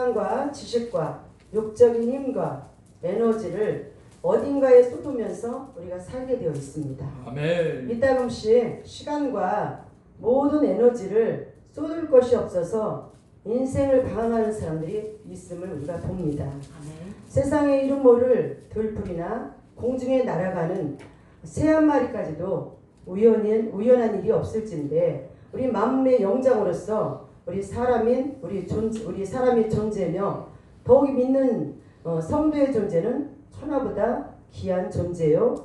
시간과 지식과 육적인 힘과 에너지를 어딘가에 쏟으면서 우리가 살게 되어 있습니다. 아멘. 이따금씩 시간과 모든 에너지를 쏟을 것이 없어서 인생을 방황하는 사람들이 있음을 우리가 봅니다. 세상의 이름 모를 들풀이나 공중에 날아가는 새 한 마리까지도 우연한 우연한 일이 없을진데 우리 만물의 영장으로서 우리 사람인 우리 존 우리 사람의 존재며 더욱 믿는 어, 성도의 존재는 천하보다 귀한 존재요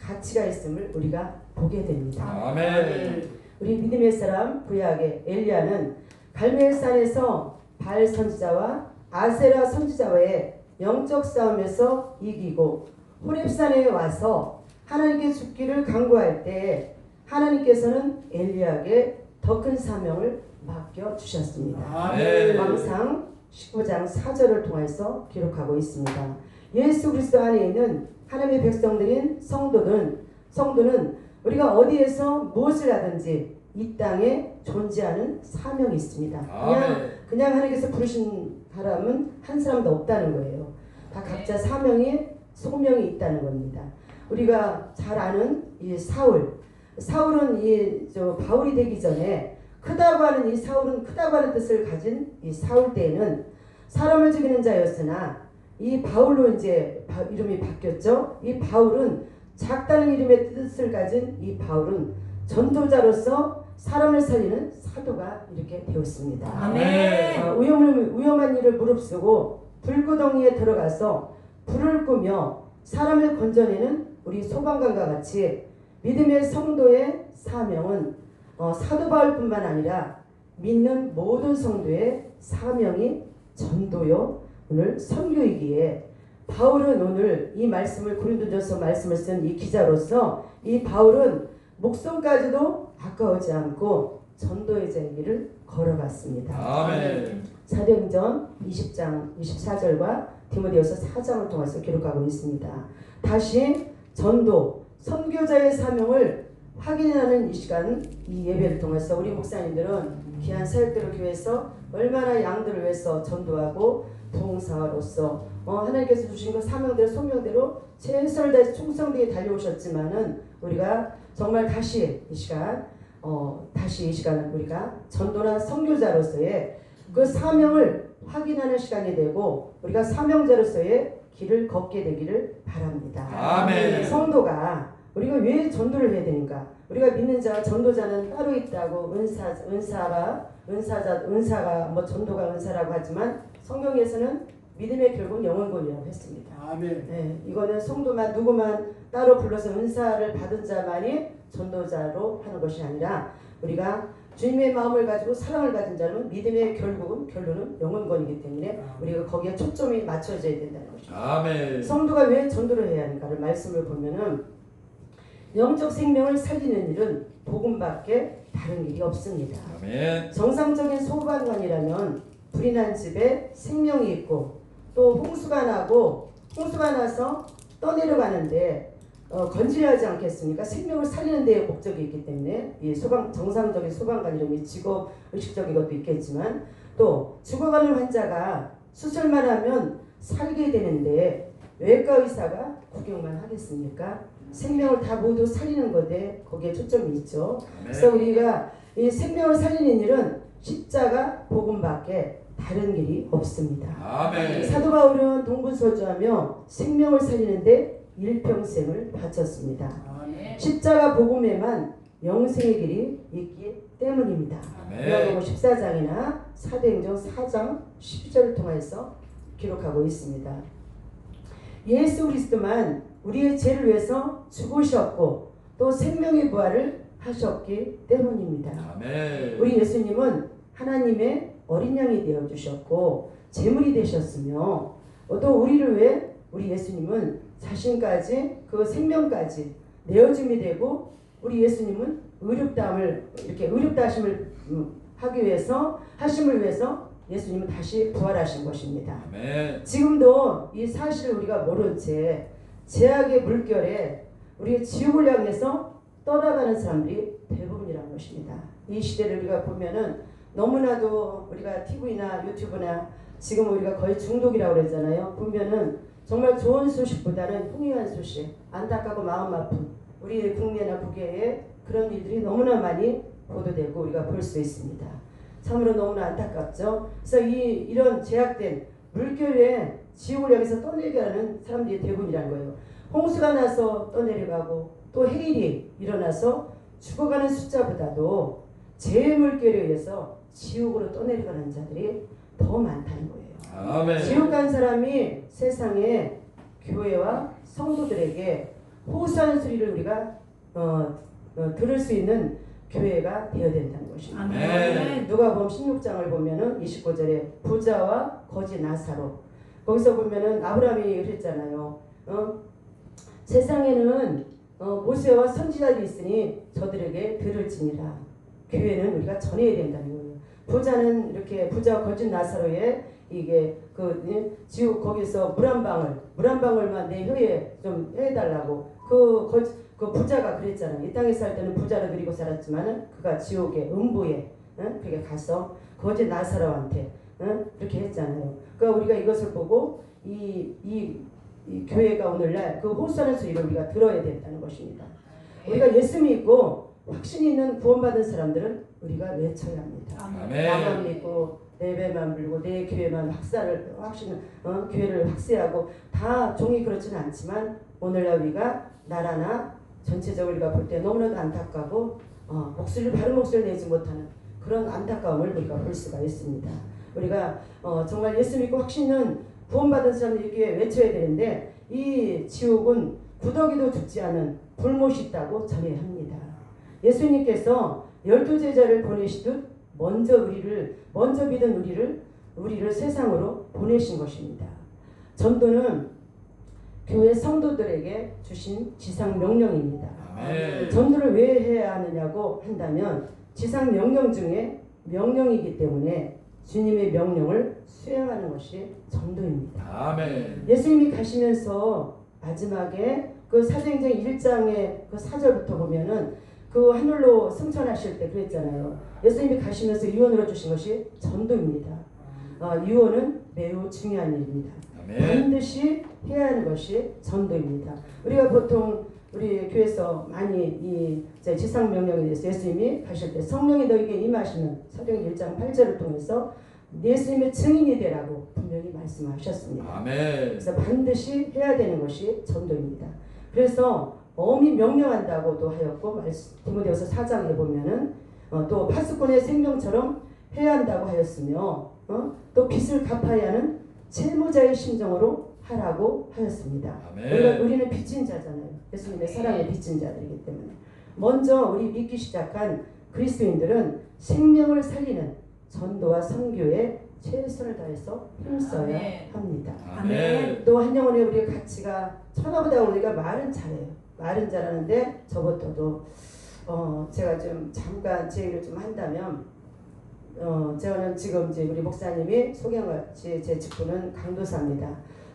가치가 있음을 우리가 보게 됩니다. 아멘. 우리 믿음의 사람 구약의 엘리야는 갈멜산에서 발 선지자와 아세라 선지자와의 영적 싸움에서 이기고 호렙산에 와서 하나님께 죽기를 강구할 때 하나님께서는 엘리야에게 더 큰 사명을 맡겨 주셨습니다. 아멘. 왕상 19장 4절을 통해서 기록하고 있습니다. 예수 그리스도 안에 있는 하나님의 백성들인 성도는 성도는 우리가 어디에서 무엇을 하든지 이 땅에 존재하는 사명이 있습니다. 그냥 아멘. 그냥 하나님께서 부르신 사람은 한 사람도 없다는 거예요. 다 각자 사명이 소명이 있다는 겁니다. 우리가 잘 아는 이 사울, 사울은 이 저 바울이 되기 전에 크다고 하는 이 사울은 크다고 하는 뜻을 가진 이 사울 때에는 사람을 죽이는 자였으나 이 바울로 이제 바- 이름이 바뀌었죠. 이 바울은 작다는 이름의 뜻을 가진 이 바울은 전도자로서 사람을 살리는 사도가 이렇게 되었습니다. 아멘. 어, 위험을, 위험한 일을 무릅쓰고 불구덩이에 들어가서 불을 끄며 사람을 건져내는 우리 소방관과 같이 믿음의 성도의 사명은 어, 사도 바울뿐만 아니라 믿는 모든 성도의 사명이 전도요 오늘 선교이기에 바울은 오늘 이 말씀을 고린도전서 말씀을 쓴 이 기자로서 이 바울은 목숨까지도 아까우지 않고 전도의 제기를 걸어갔습니다. 아멘. 사도행전 20장 24절과 디모데후서 4장을 통해서 기록하고 있습니다. 다시 전도 선교자의 사명을 확인하는 이 시간 이 예배를 통해서 우리 목사님들은 귀한 사역들을 교회에서 얼마나 양들을 위해서 전도하고 부흥사로서 어, 하나님께서 주신 그 사명대로 소명대로 최선을 다해서 충성되게 달려오셨지만은 우리가 정말 다시 이 시간 어, 다시 이 시간은 우리가 전도나 선교자로서의 그 사명을 확인하는 시간이 되고 우리가 사명자로서의 길을 걷게 되기를 바랍니다. 아멘. 성도가 우리가 왜 전도를 해야 되는가? 우리가 믿는 자 전도자는 따로 있다고 은사 은사가 은사자 은사가 뭐 전도가 은사라고 하지만 성경에서는 믿음의 결국 영원권이라고 했습니다. 아멘. 네, 이거는 성도만 누구만 따로 불러서 은사를 받은 자만이 전도자로 하는 것이 아니라 우리가 주님의 마음을 가지고 사랑을 가진 자는 믿음의 결국은 결론은 영원권이기 때문에 우리가 거기에 초점이 맞춰져야 된다는 거죠. 아멘. 성도가 왜 전도를 해야 하는가를 말씀을 보면은 영적 생명을 살리는 일은 복음밖에 다른 일이 없습니다. 아멘. 정상적인 소방관이라면 불이 난 집에 생명이 있고 또 홍수가 나고 홍수가 나서 떠내려가는데 어, 건질하지 않겠습니까? 생명을 살리는 데 목적이 있기 때문에 이 소방 정상적인 소방관 이름이 직업 의식적인 것도 있겠지만 또 죽어가는 환자가 수술만 하면 살게 되는데 외과 의사가 구경만 하겠습니까? 생명을 다 모두 살리는 것에 거기에 초점이 있죠. 그래서 아멘. 우리가 이 생명을 살리는 일은 십자가 복음밖에 다른 길이 없습니다. 아멘. 사도 바울은 동분서주하며 생명을 살리는데 일평생을 바쳤습니다. 아멘. 십자가 복음에만 영생의 길이 있기 때문입니다. 요한복음 14장이나 사도행전 4장 12절을 통해서 기록하고 있습니다. 예수 그리스도만 우리의 죄를 위해서 죽으셨고 또 생명의 부활을 하셨기 때문입니다. 아멘. 우리 예수님은 하나님의 어린 양이 되어 주셨고 제물이 되셨으며 또 우리를 위해 우리 예수님은 자신까지 그 생명까지 내어줌이 되고 우리 예수님은 의롭다함을 이렇게 의롭다 하심을 음, 하기 위해서 하심을 위해서 예수님은 다시 부활하신 것입니다. 아멘. 지금도 이 사실을 우리가 모른 채 제약의 물결에 우리의 지옥을 향해서 떠나가는 사람들이 대부분이라는 것입니다. 이 시대를 우리가 보면은 너무나도 우리가 TV나 유튜브나 지금 우리가 거의 중독이라고 그러잖아요. 보면은 정말 좋은 소식보다는 흉흉한 소식, 안타깝고 마음 아픈 우리 국내나 국외에 그런 일들이 너무나 많이 보도되고 우리가 볼 수 있습니다. 참으로 너무나 안타깝죠. 그래서 이 이런 제약된 물결에 지옥을 향해서 떠내려가는 사람들이 대부분이라는 거예요. 홍수가 나서 떠내려가고 또 해일이 일어나서 죽어가는 숫자보다도 제 물결에 의해서 지옥으로 떠내려가는 자들이 더 많다는 거예요. 아멘. 지옥 간 사람이 세상에 교회와 성도들에게 호소하는 소리를 우리가 어, 어, 들을 수 있는 교회가 되어야 된다는 것입니다. 아멘. 누가복음 16장을 보면은 29절에 부자와 거지 나사로 거기서 보면은 아브라함이 그랬잖아요. 어? 세상에는 어, 모세와 선지자들이 있으니 저들에게 들을 지니라. 교회는 우리가 전해야 된다는 거예요. 부자는 이렇게 부자와 거짓 나사로의 이게 그 예, 지옥 거기서 물 한 방울 물 한 방울만 내 혀에 좀 해달라고 그 거짓 그 부자가 그랬잖아요. 이 땅에 살 때는 부자를 그리고 살았지만은 그가 지옥의 음부에 응? 그게 가서 거짓 나사로한테 응? 그렇게 했잖아요. 그러니까 우리가 이것을 보고 이, 이, 이 교회가 오늘날 그 호소하는 소리를 우리가 들어야 된다는 것입니다. 우리가 예수 믿고 확신 있는 구원받은 사람들은 우리가 외쳐야 합니다. 나만 아멘. 믿고 내 배만 불고 내 교회만 확사를 확신 어, 교회를 확세하고 다 종이 그렇지는 않지만 오늘날 우리가 나라나 전체적으로 우리가 볼 때 너무나도 안타까고 어, 목소리를 바른 목소리를 내지 못하는 그런 안타까움을 우리가 볼 수가 있습니다. 우리가 어, 정말 예수 믿고 확신은 구원받은 사람들에게 외쳐야 되는데 이 지옥은 구더기도 죽지 않은 불못이 있다고 전해야 합니다. 예수님께서 열두 제자를 보내시듯 먼저 우리를 먼저 믿은 우리를 우리를 세상으로 보내신 것입니다. 전도는 교회 성도들에게 주신 지상 명령입니다. 아멘. 전도를 왜 해야 하느냐고 한다면 지상 명령 중에 명령이기 때문에 주님의 명령을 수행하는 것이 전도입니다. 아멘. 예수님이 가시면서 마지막에 그 사도행전 1장의 그 4절부터 보면은 그 하늘로 승천하실 때 그랬잖아요. 예수님이 가시면서 유언으로 주신 것이 전도입니다. 어, 유언은 매우 중요한 일입니다. 아멘. 반드시 해야 하는 것이 전도입니다. 우리가 보통 우리 교회에서 많이 이 지상 명령에 대해서 예수님이 가실 때 성령이 너에게 임하시는 사도행 1장 8절을 통해서 예수님의 증인이 되라고 분명히 말씀하셨습니다. 아멘. 그래서 반드시 해야 되는 것이 전도입니다. 그래서 엄히 명령한다고도 하였고 디모데후서 4장에 보면은 어, 또 파수꾼의 생명처럼 해야 한다고 하였으며 어? 또 빚을 갚아야 하는 채무자의 심정으로 하라고 하였습니다. 우리가, 아멘. 우리는 빚진 자잖아요. 예수님의 사랑의 빚진 자들이기 때문에 먼저 우리 믿기 시작한 그리스도인들은 생명을 살리는 전도와 선교에 최선을 다해서 힘써야 아멘. 합니다. 아멘. 또 한영원의 우리의 가치가 천하보다 우리가 말은 잘해요. 말은 잘하는데 저부터도 어 제가 좀 잠깐 제 얘기를 좀 한다면 어 저는 지금 이제 우리 목사님이 소개한 것 같이 제 직분은 강도사입니다.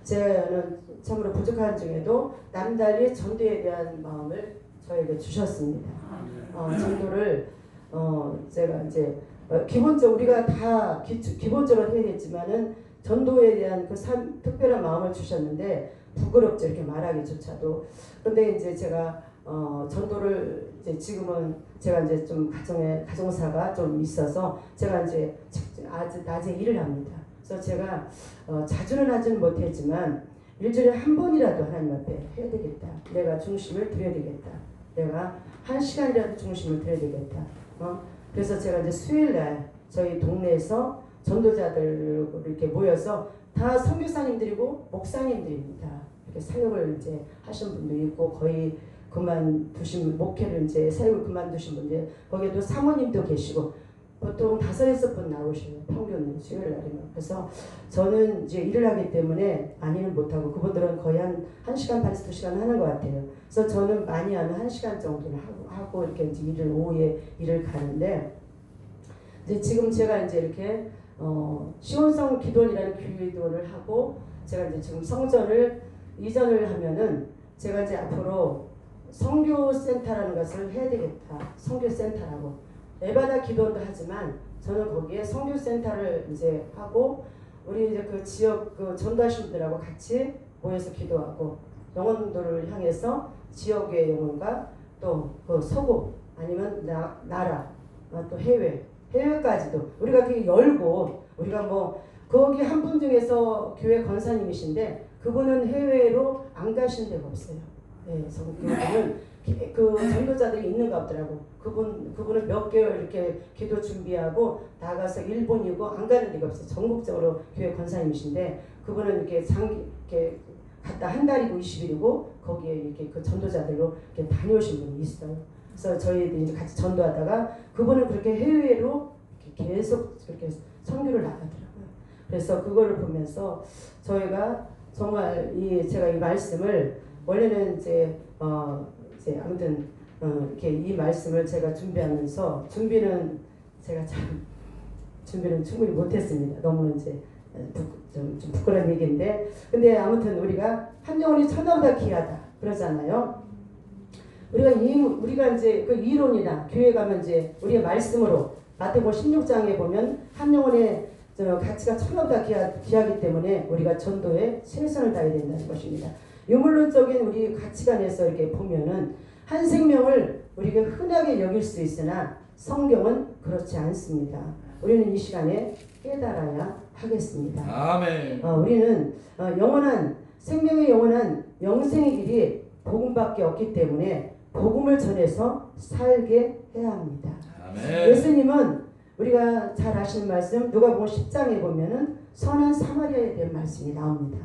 저는 참으로 부족한 중에도 남달리 전도에 대한 마음을 저에게 주셨습니다. 어, 전도를 어, 제가 이제 어, 기본적으로 우리가 다 기초, 기본적으로 해야겠지만은 전도에 대한 그 산, 특별한 마음을 주셨는데 부끄럽죠 이렇게 말하기조차도. 근데 이제 제가 어, 전도를 이제 지금은 제가 이제 좀 가정에 가정사가 좀 있어서 제가 이제 직- 아주 낮에 일을 합니다. 그래서 제가 어, 자주는 하지는 못했지만 일주일에 한 번이라도 하나님 앞에 해야 되겠다. 내가 중심을 드려야 되겠다. 내가 한 시간이라도 중심을 드려야 되겠다. 어? 그래서 제가 이제 수요일 날 저희 동네에서 전도자들 이렇게 모여서 다 선교사님들이고 목사님들입니다. 이렇게 사역을 이제 하신 분도 있고 거의 그만두신 목회를 이제 사역을 그만두신 분들 거기에도 사모님도 계시고 보통 다섯 여섯 분 나오셔요 평균 수요일 날이면 그래서 저는 이제 일을 하기 때문에 많이는 못하고 그분들은 거의 한 1시간 반에서 2시간 하는 것 같아요 그래서 저는 많이 하면 1시간 정도는 하고, 하고 이렇게 이제 일을 오후에 일을 가는데 이제 지금 제가 이제 이렇게 어, 시온성 기도원이라는 기도를 하고 제가 이제 지금 성전을 이전을 하면은 제가 이제 앞으로 성교센터라는 것을 해야 되겠다. 성교센터라고. 에바다 기도원도 하지만 저는 거기에 성교센터를 이제 하고 우리 이제 그 지역 그 전도하신 분들하고 같이 모여서 기도하고 영혼들을 향해서 지역의 영혼과 또 그 서구 아니면 나, 나라 어, 또 해외 해외까지도 우리가 그게 열고 우리가 뭐 거기 한 분 중에서 교회 권사님이신데 그분은 해외로 안 가신 데가 없어요. 네, 그래서 그 전도자들이 있는가 보더라고. 그분 그분은 몇 개월 이렇게 기도 준비하고 나가서 일본이고 안 가는 데가 없어. 요 전국적으로 교회 권사님이신데 그분은 이렇게 장기 이렇게 갔다 한 달이고 20일이고 거기에 이렇게 그 전도자들로 이렇게 다녀오신 분이 있어요. 그래서 저희들이 이제 같이 전도하다가 그분은 그렇게 해외로 이렇게 계속 그렇게 선교를 나가더라고요. 그래서 그거를 보면서 저희가 정말 이 제가 이 말씀을 원래는 이제 어 이제 아무튼 어 이렇게 이 말씀을 제가 준비하면서 준비는 제가 참 준비는 충분히 못했습니다. 너무 이제 부, 좀, 좀 부끄러운 얘기인데 근데 아무튼 우리가 한 영혼이 천하보다 귀하다 그러잖아요. 우리가 이 우리가 이제 그 이론이나 교회 가면 이제 우리의 말씀으로 마태복음 16장에 보면 한 영혼의 저 가치가 천하보다 귀하, 귀하기 때문에 우리가 전도에 최선을 다해야 된다는 것입니다. 유물론적인 우리 가치관에서 이렇게 보면은 한 생명을 우리가 흔하게 여길 수 있으나 성경은 그렇지 않습니다. 우리는 이 시간에 깨달아야 하겠습니다. 아멘. 어, 우리는 어, 영원한 생명의 영원한 영생의 길이 복음밖에 없기 때문에 복음을 전해서 살게 해야 합니다. 아멘. 예수님은 우리가 잘 아시는 말씀 누가복음 10장에 보면은 선한 사마리아에 대한 말씀이 나옵니다.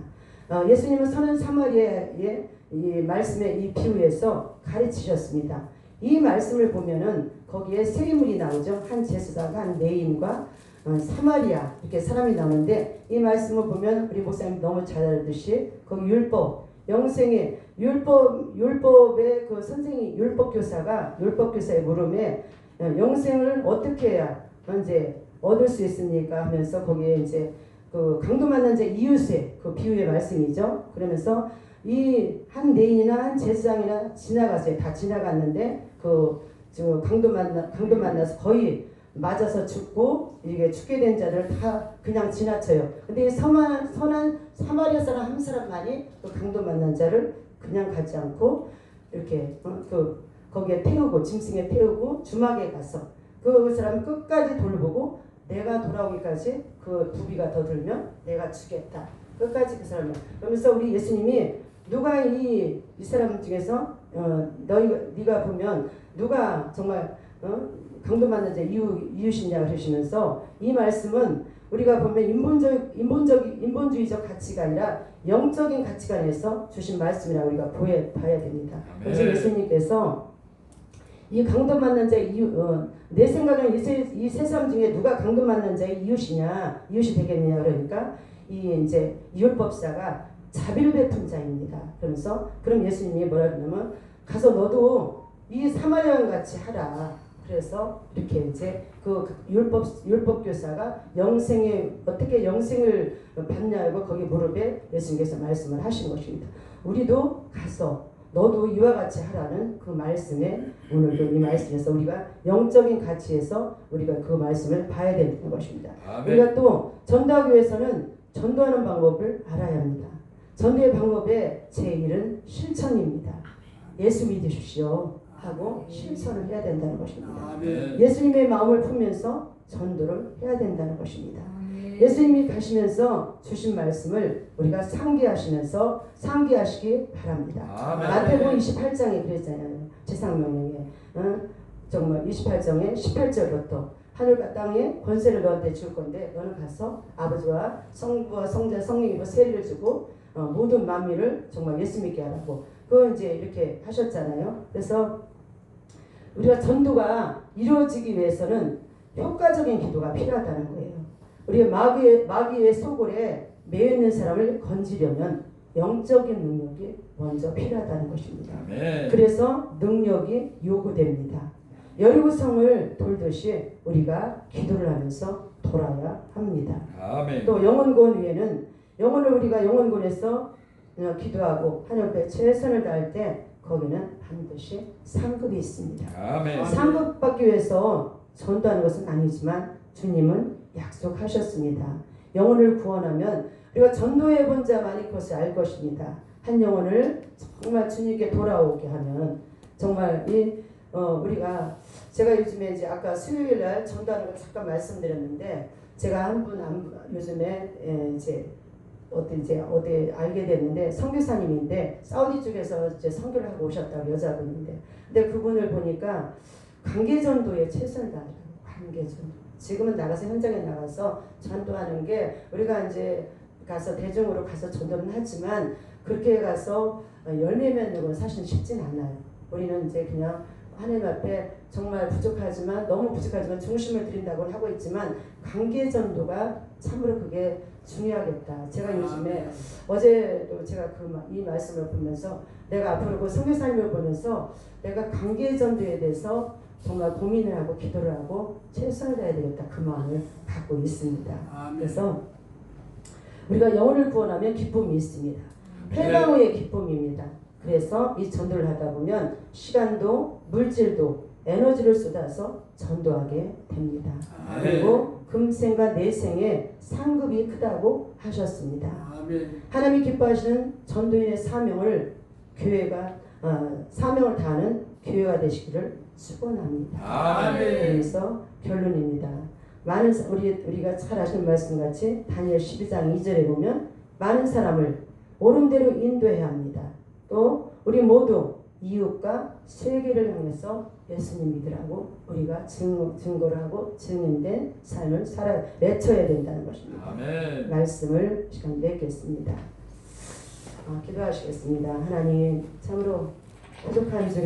어, 예수님은 선한 사마리아의 이 말씀의 이 비유에서 가르치셨습니다. 이 말씀을 보면은 거기에 세 인물이 나오죠. 한 제사장과 한 레인과 어, 사마리아 이렇게 사람이 나오는데 이 말씀을 보면 우리 목사님 너무 잘 알듯이 거기 율법 영생의 율법 율법의 그 선생이 율법 교사가 율법 교사의 물음에 어, 영생을 어떻게 해야 이제 얻을 수 있습니까 하면서 거기에 이제 그 강도 만난 자 이웃의 그 비유의 말씀이죠. 그러면서 이한 레인이나 한 제사장이나 지나갔어요. 다 지나갔는데 그저 강도 만나 강도 만나서 거의 맞아서 죽고 이게 죽게 된 자를 다 그냥 지나쳐요. 근데 이 선한 선한 사마리아 사람 한 사람만이 그 강도 만난 자를 그냥 가지 않고 이렇게 어, 그 거기에 태우고 짐승에 태우고 주막에 가서 그 사람 끝까지 돌보고 내가 돌아오기까지 그 부비가 더 들면 내가 주겠다. 끝까지 그 사람을 그러면서 우리 예수님이 누가 이, 이 사람 중에서 어, 너희가 네가 보면 누가 정말 어? 강도 만난 자 이웃 이웃이냐 그러시면서 이 말씀은 우리가 보면 인본적 인본적 인본주의적 가치가 아니라 영적인 가치관에서 주신 말씀이라 우리가 보여 봐야 됩니다. 그래서. 예수님께서 이 강도 만난 자의 이웃, 어, 내 생각엔 이세 사람 중에 누가 강도 만난 자의 이웃이냐, 이웃이 되겠느냐 그러니까 이 이제 이율법사가 자비를 베푼 자입니다. 그러면서 그럼 예수님이 뭐라 그러냐면 가서 너도 이 사마리아와 같이 하라. 그래서 이렇게 이제 그 율법 율법 교사가 영생에 어떻게 영생을 받냐고 거기 무릎에 예수님께서 말씀을 하신 것입니다. 우리도 가서 너도 이와 같이 하라는 그 말씀에 오늘도 이 말씀에서 우리가 영적인 가치에서 우리가 그 말씀을 봐야 되는 것입니다. 아멘. 우리가 또 전도하교에서는 전도하는 방법을 알아야 합니다. 전도의 방법의 제1은 실천입니다. 예수 믿으십시오 하고 실천을 해야 된다는 것입니다. 아멘. 예수님의 마음을 품면서 전도를 해야 된다는 것입니다. 예수님이 가시면서 주신 말씀을 우리가 상기하시면서 상기하시기 바랍니다. 마태복음 28장에 그랬잖아요. 제상명령에 어? 정말 28장에 18절부터 하늘과 땅에 권세를 너한테 줄 건데 너는 가서 아버지와 성부와 성자 성령이고 세례를 주고 어, 모든 만민을 정말 예수 믿게 하라고 그 이제 이렇게 하셨잖아요. 그래서 우리가 전도가 이루어지기 위해서는 효과적인 기도가 필요하다는 거예요. 우리가 마귀의 마귀의 소굴에 매여 있는 사람을 건지려면 영적인 능력이 먼저 필요하다는 것입니다. 아멘. 그래서 능력이 요구됩니다. 여리고성을 돌듯이 우리가 기도를 하면서 돌아야 합니다. 아멘. 또 영원권 위에는 영혼을 우리가 영원권에서 어, 기도하고 하나님께 최선을 다할 때 거기는 반드시 상급이 있습니다. 아멘. 상급 받기 위해서 전도하는 것은 아니지만 주님은 약속하셨습니다. 영혼을 구원하면 우리가 전도해 본 자만이 그것을 알 것입니다. 한 영혼을 정말 주님께 돌아오게 하면 정말 이 어, 우리가 제가 요즘에 이제 아까 수요일 날 전도하는 걸 잠깐 말씀드렸는데 제가 한분 요즘에 예, 이제 어디 이제 어디 알게 됐는데 선교사님인데 사우디 쪽에서 이제 선교를 하고 오셨다고 여자분인데 근데 그분을 보니까 관계전도에 최선을 다하더라고요. 관계전도. 지금은 나가서 현장에 나가서 전도하는 게 우리가 이제 가서 대중으로 가서 전도는 하지만 그렇게 가서 열매 맺는 건 사실 쉽진 않아요. 우리는 이제 그냥 하나님 앞에 정말 부족하지만 너무 부족하지만 중심을 드린다고 하고 있지만 관계 전도가 참으로 그게 중요하겠다. 제가 요즘에 어제도 제가 그 이 말씀을 보면서 내가 앞으로 그 성교사님을 보면서 내가 관계 전도에 대해서 정말 고민을 하고 기도를 하고 최선을 다해야 되겠다 그 마음을 갖고 있습니다. 그래서 우리가 영혼을 구원하면 기쁨이 있습니다. 회방 후의 기쁨입니다. 그래서 이 전도를 하다 보면 시간도 물질도 에너지를 쏟아서 전도하게 됩니다. 그리고 금생과 내생의 상급이 크다고 하셨습니다. 아멘. 하나님이 기뻐하시는 전도인의 사명을 교회가 어, 사명을 다하는 교회가 되시기를 축원합니다. 아멘. 그래서 결론입니다. 많은 사- 우리 우리가 잘 아시는 말씀 같이 다니엘 12장 2절에 보면 많은 사람을 옳은 대로 인도해야 합니다. 또 우리 모두 이웃과 세계를 향해서 예수님 믿으라고 우리가 증, 증거를 하고 증인된 삶을 살아 외쳐야 된다는 것입니다. 아멘. 말씀을 시간 맺겠습니다. 아, 기도하시겠습니다. 하나님 참으로 부족한 중에